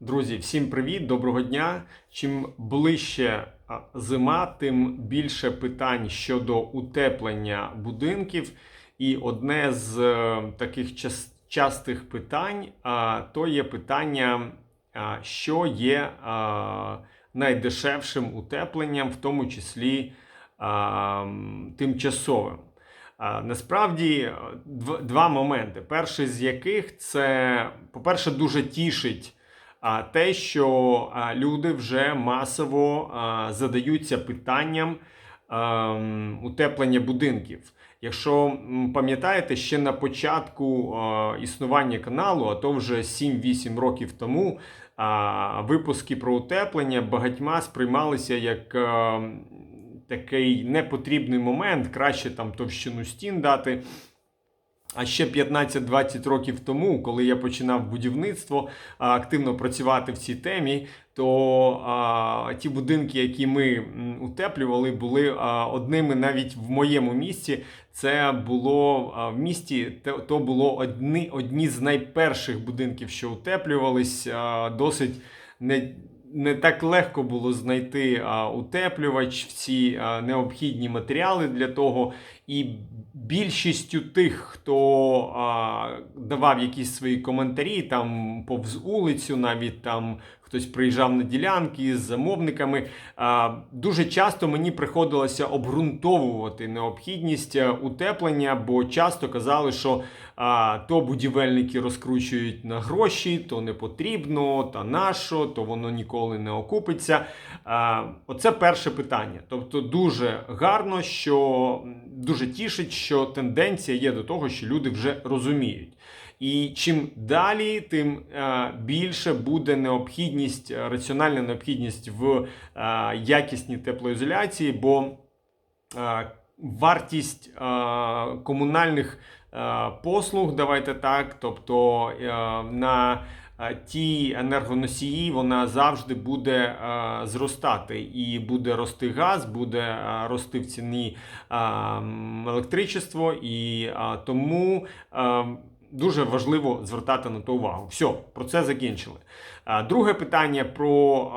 Друзі, всім привіт, доброго дня. Чим ближче зима, тим більше питань щодо утеплення будинків. І одне з е, таких частих питань то є питання, що є найдешевшим утепленням, в тому числі тимчасовим. Насправді е, два моменти. Перший з яких це, по-перше, дуже тішить а, те, що люди вже масово задаються питанням ем, утеплення будинків. Якщо пам'ятаєте, ще на початку існування каналу, а то вже 7-8 років тому, випуски про утеплення багатьма сприймалися як е, такий непотрібний момент, краще там товщину стін дати. А ще 15-20 років тому, коли я починав будівництво, активно працювати в цій темі, то а, ті будинки, які ми утеплювали, були а, одними навіть в моєму місті. Це було а, в місті, то було одні, одні з найперших будинків, що утеплювались. А, досить не, не так легко було знайти а, утеплювач, всі а, необхідні матеріали для того. І більшістю тих, хто а, давав якісь свої коментарі, там повз улицю, навіть там хтось приїжджав на ділянки з замовниками. Дуже часто мені приходилося обґрунтовувати необхідність е, утеплення, бо часто казали, що то будівельники розкручують на гроші, то не потрібно, та нащо, то воно ніколи не окупиться. Оце перше питання. Тобто, дуже гарно, що дуже тішить, що тенденція є до того, що люди вже розуміють. І чим далі, тим е, більше буде необхідність, е, раціональна необхідність в е, якісній теплоізоляції, бо вартість комунальних послуг, давайте так, тобто на ті енергоносії вона завжди буде е, зростати, і буде рости газ, буде е, рости в ціні е, електричество, і е, тому. е, Дуже важливо звертати на то увагу. Все, про це закінчили. Друге питання про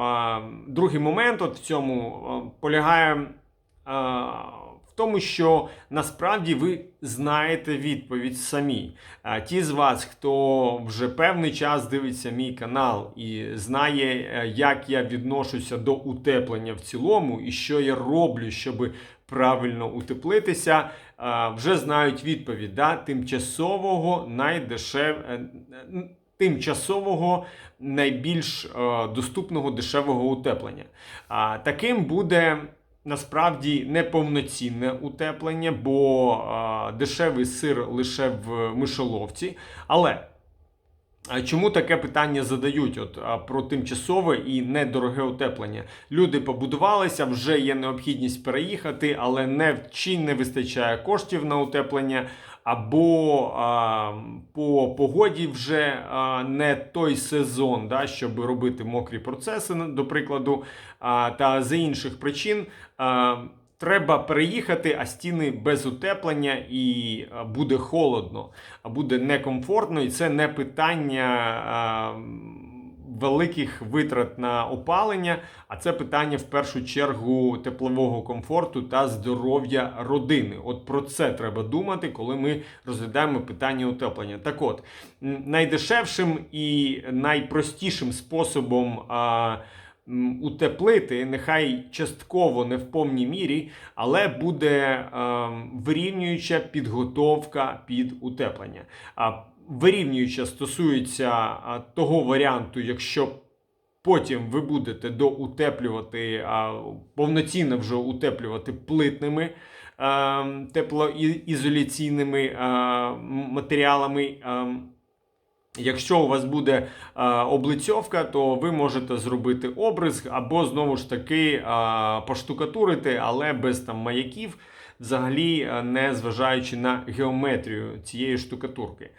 другий момент от в цьому полягає в тому, що насправді ви знаєте відповідь самі. Ті з вас, хто вже певний час дивиться мій канал і знає, е, як я відношуся до утеплення в цілому, і що я роблю, щоб правильно утеплитися, вже знають відповідь да? тимчасового найдешев... е, тимчасового найбільш е, доступного дешевого утеплення. А, таким буде. Насправді неповноцінне утеплення, бо дешевий сир лише в мишоловці. Але чому таке питання задають? От про тимчасове і недороге утеплення. Люди побудувалися, вже є необхідність переїхати, але не чи не вистачає коштів на утеплення, або а, по погоді вже а, не той сезон, да, щоб робити мокрі процеси, до прикладу, а, та з інших причин. А, Треба переїхати, а стіни без утеплення і буде холодно, а буде некомфортно, і це не питання великих витрат на опалення, а це питання в першу чергу теплового комфорту та здоров'я родини. От про це треба думати, коли ми розглядаємо питання утеплення. Так от, найдешевшим і найпростішим способом. Утеплити, нехай частково не в повній мірі, але буде ем, вирівнююча підготовка під утеплення. А вирівнююча стосується того варіанту, якщо потім ви будете доутеплювати, а, повноцінно вже утеплювати плитними. ем, Теплоізоляційними е, матеріалами. ем, Якщо у вас буде е, облицьовка, то ви можете зробити обризг або знову ж таки е, поштукатурити, але без там маяків, взагалі не зважаючи на геометрію цієї штукатурки.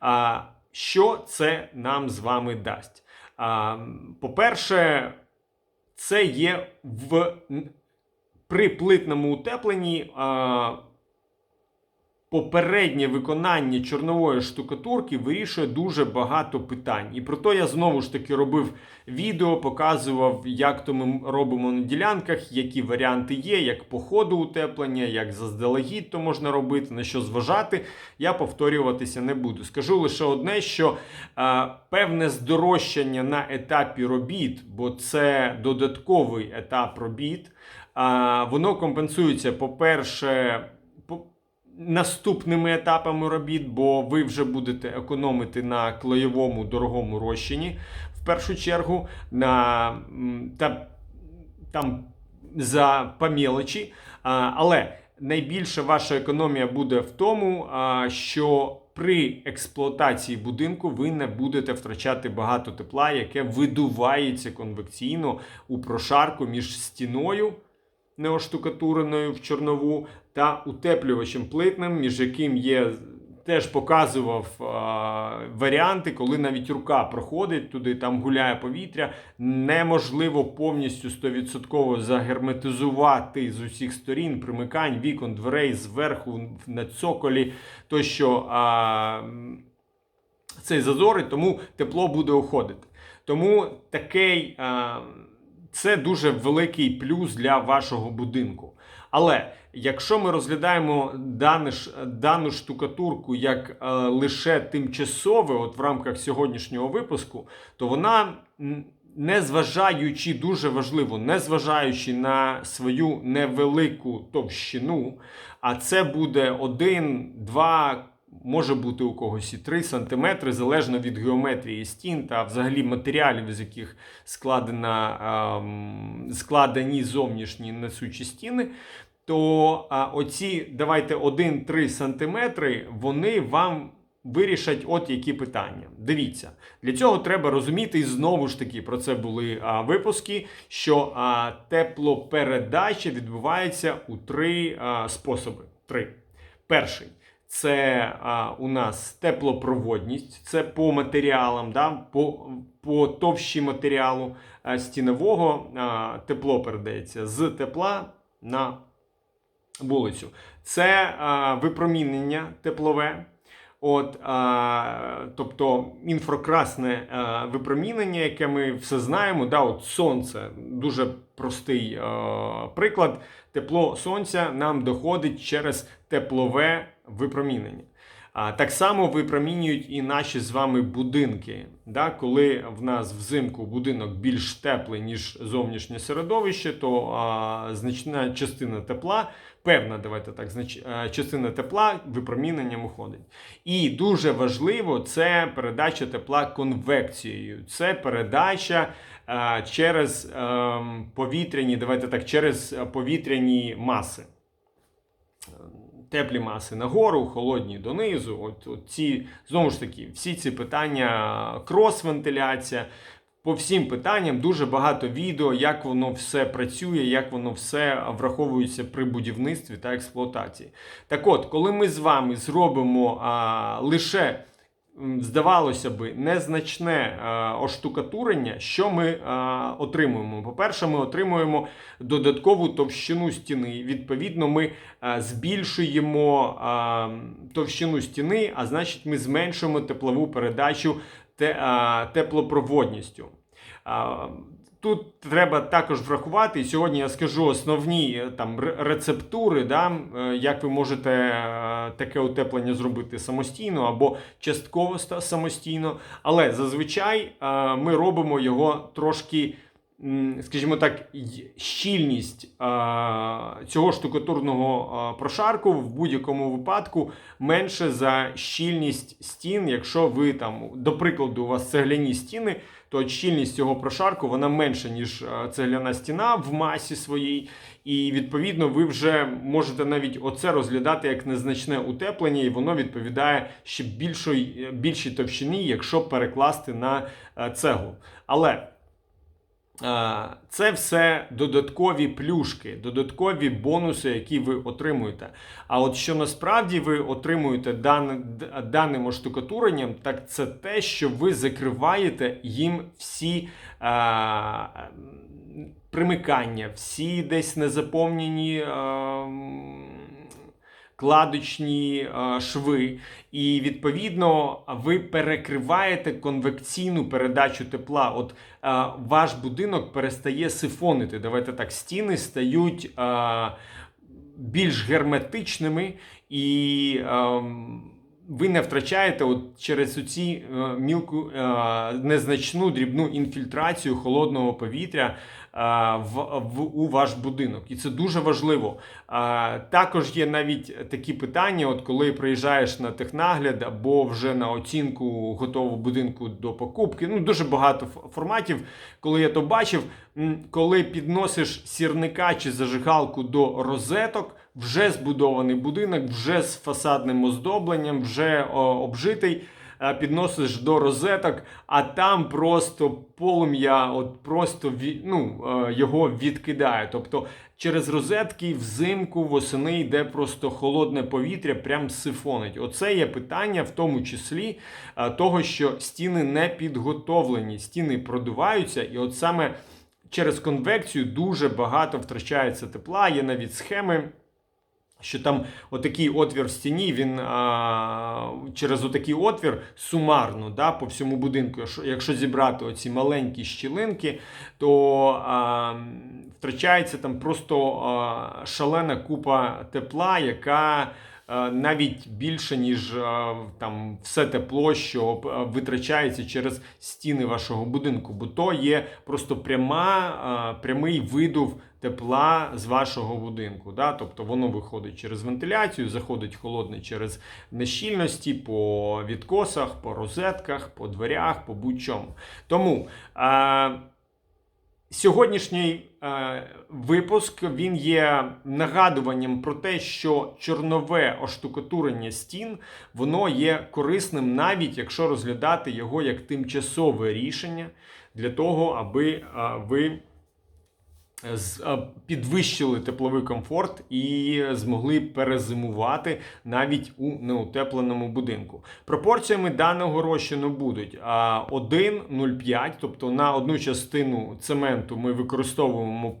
А, що це нам з вами дасть? А, по-перше, це є в при плитному утепленні. А, попереднє виконання чорнової штукатурки вирішує дуже багато питань. І про то я знову ж таки робив відео, показував, як то ми робимо на ділянках, які варіанти є, як по ходу утеплення, як заздалегідь то можна робити, на що зважати. Я повторюватися не буду. Скажу лише одне, що е, певне здорожчання на етапі робіт, бо це додатковий етап робіт, е, воно компенсується, по-перше, по- наступними етапами робіт, бо ви вже будете економити на клеєвому дорогому розчині в першу чергу, на та, там за по мелочі. А, але найбільша ваша економія буде в тому, що при експлуатації будинку ви не будете втрачати багато тепла, яке видувається конвекційно у прошарку між стіною неоштукатуреною в чорнову та утеплювачем плитним, між яким є. Теж показував а, варіанти, коли навіть рука проходить туди, там гуляє повітря. Неможливо повністю 100% загерметизувати з усіх сторін примикань, вікон, дверей зверху на цоколі, тощо а, цей зазор, і тому тепло буде уходити. Тому такий, а, це дуже великий плюс для вашого будинку. Але якщо ми розглядаємо дану, дану штукатурку як е, лише тимчасове, от в рамках сьогоднішнього випуску, то вона, незважаючи дуже важливо, незважаючи на свою невелику товщину, а це буде 1, 2, може бути у когось і 3 сантиметри, залежно від геометрії стін та взагалі матеріалів, з яких складена, ем, складені зовнішні несучі стіни. То а, оці, давайте 1-3 сантиметри, вони вам вирішать от які питання. Дивіться, для цього треба розуміти, і знову ж таки про це були а, випуски, що а, теплопередача відбувається у три а, способи. Три. Перший це а, у нас теплопроводність, це по матеріалам, да, по, по товщі матеріалу а, стінового а, тепло передається з тепла на вулицю. Це а, випромінення теплове. От, а, тобто інфракрасне а, випромінення, яке ми все знаємо. Да, от сонце дуже простий а, приклад. Тепло сонця нам доходить через теплове випромінення. А, так само випромінюють і наші з вами будинки. Да? Коли в нас взимку будинок більш теплий, ніж зовнішнє середовище, то а, значна частина тепла, певна, давайте так, знач, частина тепла випроміненням уходить. І дуже важливо це передача тепла конвекцією. Це передача а, через ем, повітряні, давайте так, через повітряні маси теплі маси нагору, холодні донизу. От, от ці знову ж таки, всі ці питання, крос-вентиляція. По всім питанням дуже багато відео, як воно все працює, як воно все враховується при будівництві та експлуатації. Так от, коли ми з вами зробимо а, лише здавалося би, незначне е, оштукатурення, що ми е, отримуємо? По-перше, ми отримуємо додаткову товщину стіни. Відповідно, ми е, збільшуємо товщину стіни, а значить, ми зменшуємо теплову передачу те, теплопроводністю. Тут треба також врахувати, сьогодні я скажу основні е, там рецептури, да, е, як ви можете е, таке утеплення зробити самостійно або частково самостійно. Але зазвичай ми робимо його трошки, скажімо так, щільність цього штукатурного прошарку в будь-якому випадку менше за щільність стін, якщо ви там, до прикладу, у вас цегляні стіни то щільність цього прошарку вона менша, ніж цегляна стіна в масі своїй. І відповідно ви вже можете навіть оце розглядати як незначне утеплення, і воно відповідає ще більшої, більшій товщині, якщо перекласти на е, цеглу. Але Це все додаткові плюшки, додаткові бонуси, які ви отримуєте. А от що насправді ви отримуєте дан, даним оштукатуренням, так це те, що ви закриваєте їм всі м, примикання, всі десь незаповнені. М, кладочні е, шви, і відповідно ви перекриваєте конвекційну передачу тепла. От е, ваш будинок перестає сифонити. Давайте так, стіни стають е, більш герметичними і. Е, ви не втрачаєте от через ці мілку е, незначну дрібну інфільтрацію холодного повітря е, в, в у ваш будинок, і це дуже важливо. Е, також є навіть такі питання: от коли приїжджаєш на технагляд або вже на оцінку готового будинку до покупки. Ну дуже багато форматів. Коли я то бачив, коли підносиш сірника чи зажигалку до розеток вже збудований будинок, вже з фасадним оздобленням, вже о, обжитий. е, Підносиш до розеток, а там просто полум'я, от просто ну, е, його відкидає. Тобто через розетки взимку восени йде просто холодне повітря, прям сифонить. Оце є питання, в тому числі е, того, що стіни не підготовлені, стіни продуваються, і от саме через конвекцію дуже багато втрачається тепла. Є навіть схеми. Що там отакий отвір в стіні, він а, через отакий отвір сумарно да, по всьому будинку, якщо- зібрати оці маленькі щілинки, то а, втрачається там просто а, шалена купа тепла, яка навіть більше, ніж там все тепло, що витрачається через стіни вашого будинку, бо то є просто пряма, прямий видув тепла з вашого будинку. Да? Тобто воно виходить через вентиляцію, заходить холодне через нещільності по відкосах, по розетках, по дверях, по будь-чому. Тому. Сьогоднішній е, випуск він є нагадуванням про те, що чорнове оштукатурення стін воно є корисним, навіть якщо розглядати його як тимчасове рішення для того, аби е, ви підвищили тепловий комфорт і змогли перезимувати навіть у неутепленому будинку. Пропорціями даного розчину будуть а, 1,05, тобто на одну частину цементу ми використовуємо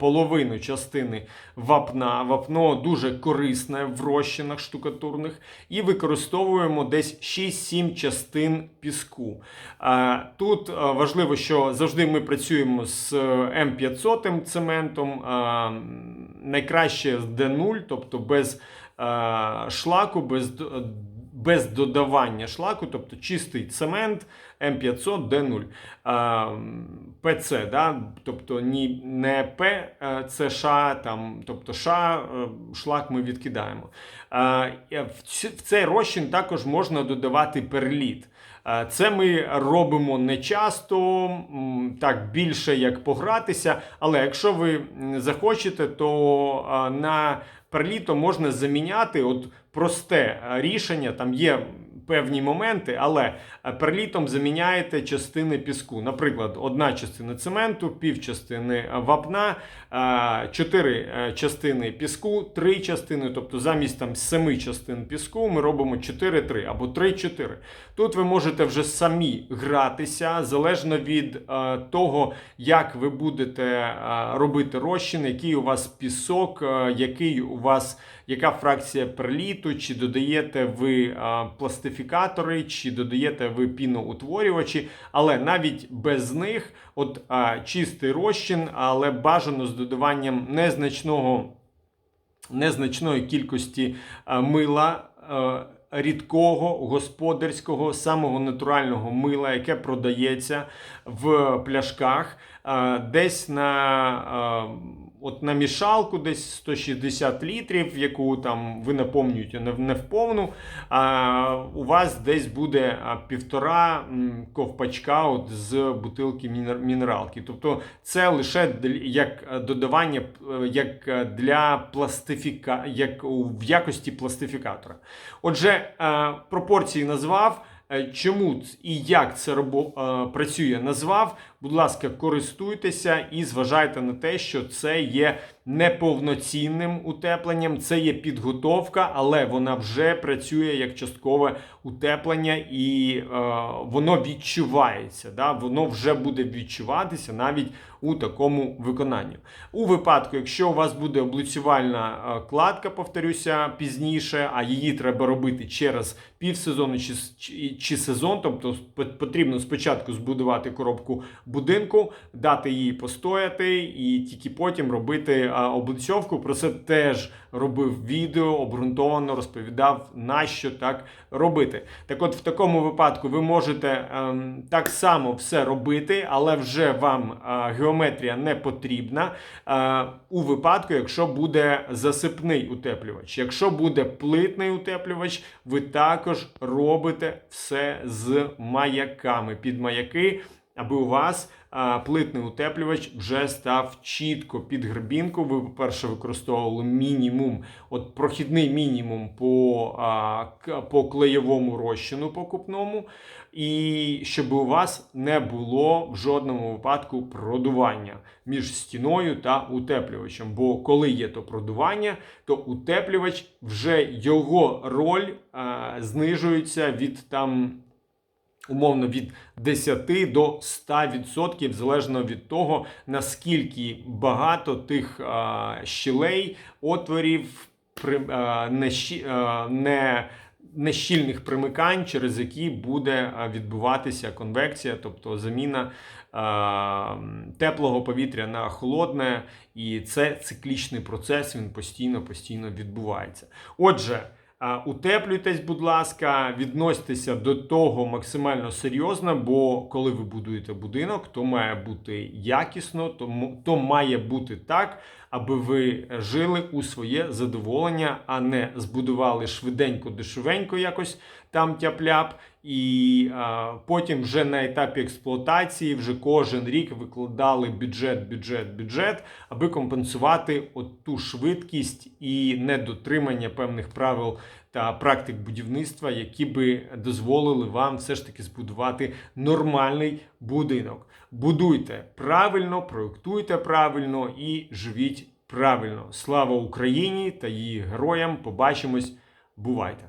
половину частини вапна. Вапно дуже корисне в розчинах штукатурних, і використовуємо десь 6-7 частин піску. Тут важливо, що завжди ми працюємо з е, М500 цементом, найкраще з D0, тобто без шлаку, без, без додавання шлаку, тобто чистий цемент М500 D0. ПЦ, да? тобто ні, не П, е, це тобто ша, е, шлак ми відкидаємо. Е, В цей розчин також можна додавати перліт. Це ми робимо не часто, так більше як погратися. Але якщо ви захочете, то на перліто можна заміняти от просте е, рішення. Там є певні моменти, але перлітом заміняєте частини піску. Наприклад, одна частина цементу, пів частини е, вапна, е, чотири е, частини піску, три частини, тобто замість там семи частин піску ми робимо 4-3 або 3-4. Тут ви можете вже самі гратися залежно від е, того, як ви будете е, робити розчин, який у вас пісок, е, який у вас яка фракція перліту, чи додаєте ви е, пластифікатори, чи додаєте ви піноутворювачі, але навіть без них, от е, чистий розчин, але бажано з додаванням незначного незначної кількості е, мила. е, Рідкого господарського самого натурального мила, яке продається в пляшках, десь на от на мішалку, десь 160 літрів, яку там ви наповнюєте не вповну, а у вас десь буде півтора ковпачка от з бутилки мінер- мінералки. Тобто це лише як е, додавання, е, як е, для пластифіка, як в якості пластифікатора. Отже, пропорції назвав. Е, Чому і як це робо, е, працює, назвав. Будь ласка, користуйтеся і зважайте на те, що це є неповноцінним утепленням, це є підготовка, але вона вже працює як часткове утеплення, і е, воно відчувається. Да? Воно вже буде відчуватися навіть у такому виконанні. У випадку, якщо у вас буде облицювальна е, кладка, повторюся пізніше, а її треба робити через півсезону чи, чи, чи сезон, тобто потрібно спочатку збудувати коробку будинку, дати їй постояти, і тільки потім робити а, облицьовку. Про це теж робив відео, обґрунтовано розповідав, на що так робити. Так от, в такому випадку ви можете ем, так само все робити, але вже вам е, геометрія не потрібна. е, у випадку, якщо буде засипний утеплювач. Якщо буде плитний утеплювач, ви також робите все з маяками під маяки. Аби у вас а, плитний утеплювач вже став чітко під гребінку. Ви, по-перше, використовували мінімум, от прохідний мінімум по, а, по клеєвому розчину покупному, і щоб у вас не було в жодному випадку продування між стіною та утеплювачем. Бо коли є то продування, то утеплювач вже його роль а, знижується від там умовно від 10 до 100%, залежно від того, наскільки багато тих а, щілей, отворів, при, а, нещі, а, не, нещільних примикань, через які буде відбуватися конвекція, тобто заміна а, теплого повітря на холодне, і це циклічний процес, він постійно постійно відбувається. Отже. Утеплюйтесь, будь ласка, відносьтеся до того максимально серйозно, бо коли ви будуєте будинок, то має бути якісно, то, то має бути так, аби ви жили у своє задоволення, а не збудували швиденько, дешевенько якось там тяп-ляп, і а, потім вже на етапі експлуатації вже кожен рік викладали бюджет, бюджет, бюджет, аби компенсувати от ту швидкість і недотримання певних правил та практик будівництва, які би дозволили вам все ж таки збудувати нормальний будинок. Будуйте правильно, проєктуйте правильно і живіть правильно. Слава Україні та її героям! Побачимось! Бувайте!